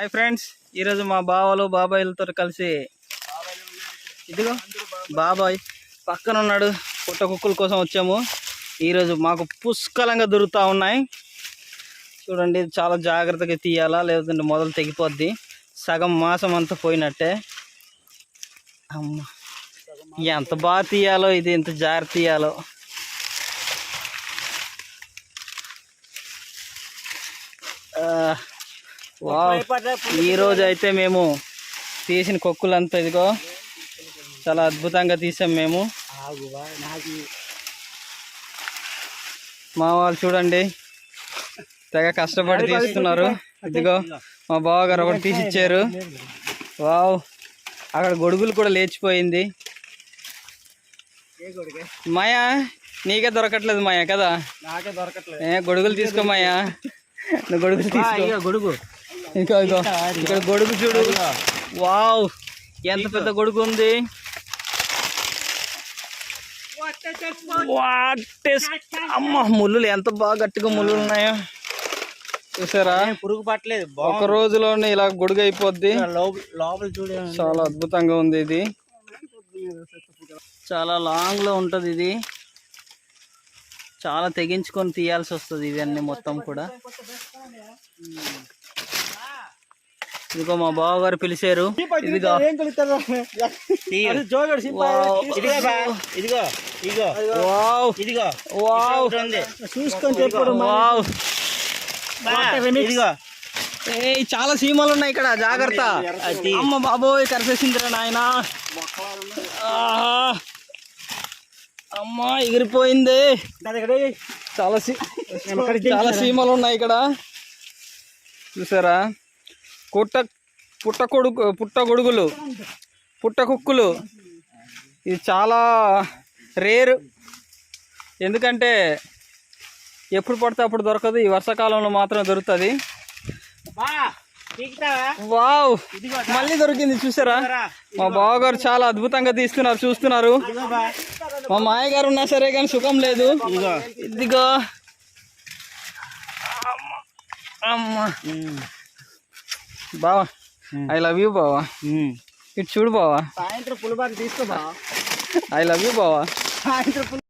Hi friends ఈరోజు మా బావలు బాబాయిలతో కలిసి ఇదిగో బాబాయ్ పక్కన ఉన్నాడు పుట్ట కుక్కల కోసం వచ్చాము. ఈరోజు మాకు పుష్కలంగా దొరుకుతూ ఉన్నాయి. చూడండి చాలా జాగ్రత్తగా తీయాలా లేదంటే మొదలు తెగిపోద్ది. సగం మాసం అంతా పోయినట్టే. అమ్మ ఎంత బాగా తీయాలో ఇది ఎంత జాగ్రత్త తీయాలో. ఆ, వావ్ ఈ రోజు అయితే మేము తీసిన కొక్కులంతా ఇదిగో చాలా అద్భుతంగా తీసాం మేము. మా వాళ్ళు చూడండి తెగ కష్టపడి తీస్తున్నారు. ఇదిగో మా బావగారు ఒకటి తీసి ఇచ్చారు. వావ్ అక్కడ గొడుగులు కూడా లేచిపోయింది. మాయా నీకే దొరకట్లేదు మాయా కదా? నాకే దొరకట్లేదు. గొడుగులు తీసుకో మాయా. నువ్వు గొడుగులు తీసుకో. గొడుగు. ఇంకా ఇగో ఇక్కడ గొడుగు చూడు. వావ్. ఎంత పెద్ద గొడుగు ఉంది? వాట్ టేస్ట్ అమ్మ ముళ్ళులు ఎంత బాగా గట్టిగా ముళ్ళు ఉన్నాయో. చూసారా? పురుగు పట్టలేదు ఒక రోజులోనే ఇలా గొడుగు అయిపోద్ది. లోపల చూడే చాలా అద్భుతంగా ఉంది ఇది. చాలా లాంగ్లో ఉంటది ఇది. చాలా తెగించుకొని తీయాల్సి వస్తుంది ఇవన్నీ మొత్తం కూడా. ఇదిగో మా బావగారు పిలిచారు. ఇదిగో. ఇదిగో వావ్. ఇదిగో. వావ్. చూసుకొని చెప్పడు వావ్. ఇదిగో. ఏయ్ చాలా సీమలు ఉన్నాయి ఇక్కడ జాగ్రత్త. అమ్మ బాబోయ్ కరిసేసిందిరా నాయన. అమ్మ ఎగిరిపోయింది. చాలా సీ చాలా సీమలు ఉన్నాయి ఇక్కడ. చూసారా? పుట్ట పుట్ట కొడుకు పుట్ట గొడుగులు పుట్ట కుక్కులు. ఇది చాలా రేరు. ఎందుకంటే ఎప్పుడు పడితే అప్పుడు దొరకదు. ఈ వర్షాకాలంలో మాత్రం దొరుకుతుంది? వావ్! మళ్ళీ దొరికింది చూసారా. మా బావగారు చాలా అద్భుతంగా తీస్తున్నారు చూస్తున్నారు. మా మాయగారు ఉన్నా సరే కానీ సుఖం లేదు. ఇదిగో. అమ్మ. బావా ఐ లవ్ యూ బావా. ఇటు చూడు బావా. సాయంత్రం పులిబాటు తీసుకో బా ఐ లవ్ యూ బావా. సాయంత్రం